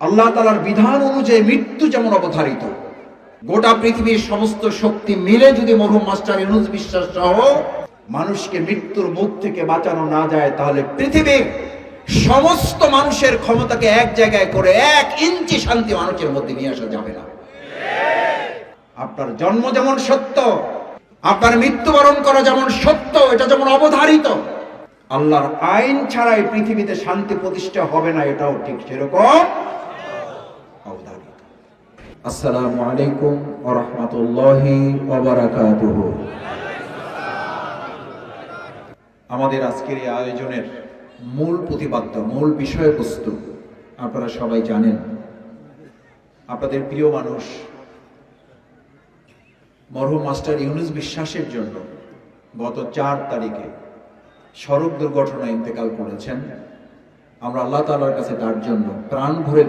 আল্লাহ তালার বিধান অনুযায়ী মৃত্যু যেমন অবধারিত, গোটা পৃথিবীর সমস্ত শক্তি মিলে যদি মরহুম মাস্টার ইউনুস বিশ্বাস সহ মানুষকে মৃত্যুর মুখ থেকে বাঁচানো না যায়, তাহলে পৃথিবীর সমস্ত মানুষের ক্ষমতাকে এক জায়গায় করে এক ইঞ্চি শান্তি মানুষের মধ্যে নিয়ে আসা যাবে না। আপনার জন্ম যেমন সত্য, আপনার মৃত্যুবরণ করা যেমন সত্য, এটা যেমন অবধারিত, আল্লাহর আইন ছাড়াই পৃথিবীতে শান্তি প্রতিষ্ঠা হবে না, এটাও ঠিক সেরকম। আসসালামু আলাইকুম রাহমাতুল্লাহি আমাদের আজকের এই আয়োজনের মূল প্রতিপাদ্য, মূল বিষয়বস্তু আপনারা সবাই জানেন। আপনাদের প্রিয় মানুষ, মরহুম মাস্টার ইউনুস বিশ্বাসের জন্য গত চার তারিখে সড়ক দুর্ঘটনায় ইন্তেকাল করেছেন। আমরা আল্লাহ তাআলার কাছে তার জন্য প্রাণ ভরে